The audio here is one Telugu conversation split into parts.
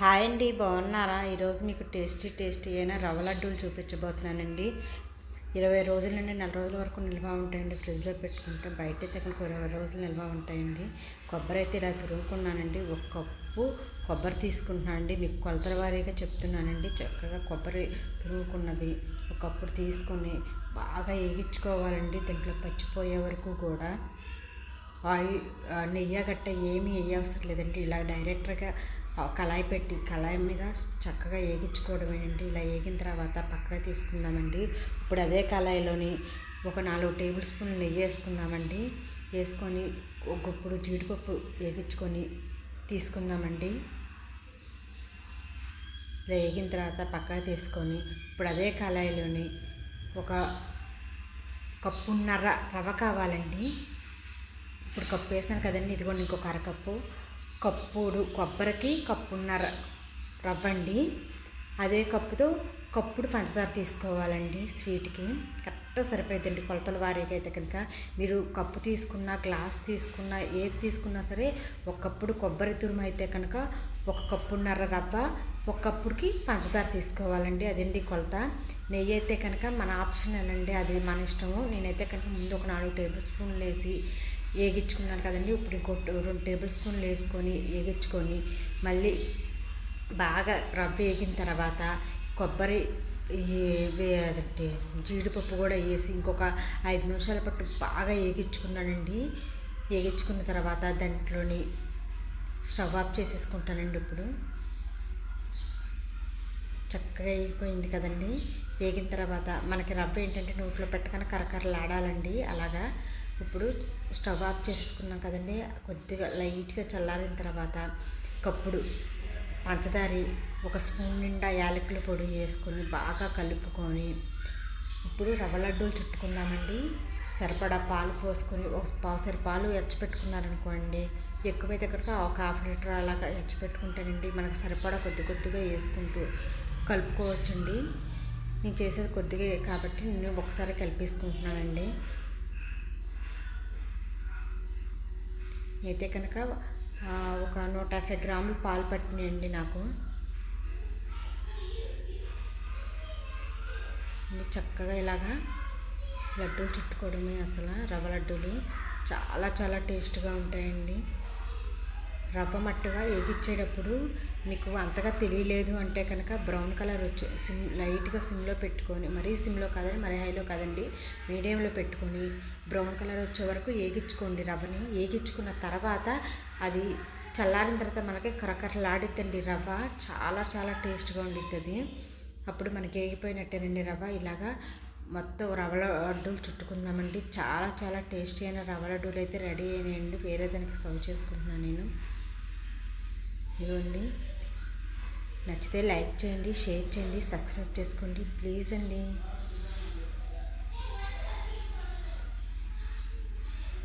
హాయ్ అండి బాగున్నారా? ఈరోజు మీకు టేస్టీ టేస్టీ అయిన రవ్వ లడ్డూలు చూపించబోతున్నానండి. ఇరవై రోజుల నుండి నెల రోజుల వరకు నిల్వ ఉంటాయండి. ఫ్రిడ్జ్లో పెట్టుకుంటే బయట అయితే కనుక ఇరవై రోజులు నిల్వ ఉంటాయండి. కొబ్బరి అయితే ఇలా తురుగుకున్నానండి ఒక కప్పు కొబ్బరి తీసుకుంటున్నాను అండి. మీకు కొలతల వారీగా చెప్తున్నానండి. చక్కగా కొబ్బరి తురుగుకున్నది ఒక కప్పుడు తీసుకొని బాగా వేగించుకోవాలండి. దీంట్లో పచ్చిపోయే వరకు కూడా. ఆయిల్ నెయ్యి గట్ట ఏమీ వేయవసరం లేదండి. ఇలా డైరెక్ట్గా కళాయి పెట్టి కళాయి మీద చక్కగా వేగించుకోవడమేనండి ఇలా వేగిన తర్వాత పక్కగా తీసుకుందామండి. ఇప్పుడు అదే కళాయిలోని ఒక నాలుగు టేబుల్ స్పూన్లు నెయ్యి వేసుకుందామండి. వేసుకొని ఒక గుప్పుడు జీడిపప్పు వేగించుకొని తీసుకుందామండి. ఇలా వేగిన తర్వాత పక్కగా తీసుకొని ఇప్పుడు అదే కళాయిలోని ఒక కప్పున్నర రవ్వ కావాలండి. ఇప్పుడు కప్పు వేసాను కదండి ఇదిగోండి ఇంకొక అరకప్పు. కప్పుడు కొబ్బరికి కప్పున్నర రవ్వండి. అదే కప్పుతో కప్పుడు పంచదార తీసుకోవాలండి స్వీట్కి. కరెక్ట్ సరిపోయిందండి కొలతల వారీగా అయితే కనుక. మీరు కప్పు తీసుకున్న గ్లాస్ తీసుకున్న ఏది తీసుకున్నా సరే ఒకప్పుడు కొబ్బరి తురుము అయితే కనుక ఒక కప్పున్నర రవ్వ ఒక కప్పుడుకి పంచదార తీసుకోవాలండి. అదండి కొలత. నెయ్యి అయితే కనుక మన ఆప్షన్ అండి. అది మన ఇష్టము. నేనైతే కనుక ముందు ఒక నాలుగు టేబుల్ స్పూన్లు వేసి వేగించుకున్నాను కదండి. ఇప్పుడు ఇంకో రెండు టేబుల్ స్పూన్లు వేసుకొని వేగించుకొని మళ్ళీ బాగా రవ్వ వేగిన తర్వాత కొబ్బరి అదంటే జీడిపప్పు కూడా వేసి ఇంకొక ఐదు నిమిషాల పట్టు బాగా వేగించుకున్నానండి వేగించుకున్న తర్వాత దాంట్లోని స్టవ్ ఆఫ్ చేసేసుకుంటానండి ఇప్పుడు. చక్కగా వేగిపోయింది కదండి. వేగిన తర్వాత మనకి రవ్వ ఏంటంటే నోట్లో పెట్టగానే కరకరలాడాలండి. అలాగా ఇప్పుడు స్టవ్ ఆఫ్ చేసేసుకున్నాం కదండి. కొద్దిగా లైట్గా చల్లారిన తర్వాత కప్పుడు పంచదారి ఒక స్పూన్ నిండా యాలకుల పొడి వేసుకొని బాగా కలుపుకొని ఇప్పుడు రవ్వ లడ్డూలు చుట్టుకుందామండి. సరిపడా పాలు పోసుకొని ఒక పావుసరి పాలు ఎచ్చపెట్టుకున్నారనుకోండి ఎక్కువైతే కనుక ఒక హాఫ్ లీటర్ అలాగా ఎచ్చపెట్టుకుంటానండి. మనకు సరిపడా కొద్ది కొద్దిగా వేసుకుంటూ కలుపుకోవచ్చండి. నేను చేసేది కొద్దిగా కాబట్టి నేను ఒకసారి కలిపేసుకుంటున్నానండి. అయితే కనుక ఒక నూట యాభై గ్రాములు పాలు పట్టినాయండి నాకు. చక్కగా ఇలాగా లడ్డూలు చుట్టుకోవడమే అసలు రవ్వ లడ్డూలు. చాలా చాలా టేస్ట్గా ఉంటాయండి. రవ్వ మట్టుగా వేగిచ్చేటప్పుడు మీకు అంతగా తెలియలేదు అంటే కనుక బ్రౌన్ కలర్ వచ్చి సిమ్ లైట్గా సిమ్లో పెట్టుకొని మరీ సిమ్లో కాదండి మరీ హైలో కాదండి మీడియంలో పెట్టుకొని బ్రౌన్ కలర్ వచ్చే వరకు వేగించుకోండి రవ్వని. వేగించుకున్న తర్వాత అది చల్లారిన తర్వాత మనకి కరకరలాడిద్దండి రవ్వ చాలా చాలా టేస్ట్గా ఉండిద్ది. అప్పుడు మనకి వేగిపోయినట్టేనండి రవ్వ. ఇలాగా మొత్తం రవ్వ లడ్డూలు చుట్టుకుందామండి. చాలా చాలా టేస్టీ అయిన రవ్వ లడ్డూలు అయితే రెడీ అయినాయండి. వేరే దానికి సర్వ్ చేసుకుంటున్నాను నేను. ఇవ్వండి నచ్చితే లైక్ చేయండి షేర్ చేయండి సబ్స్క్రైబ్ చేసుకోండి ప్లీజ్ అండి.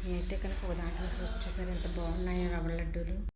నేనైతే కనుక ఒక దాంట్లో చూసారు ఎంత బాగున్నాయో రవ్వ లడ్డూలు.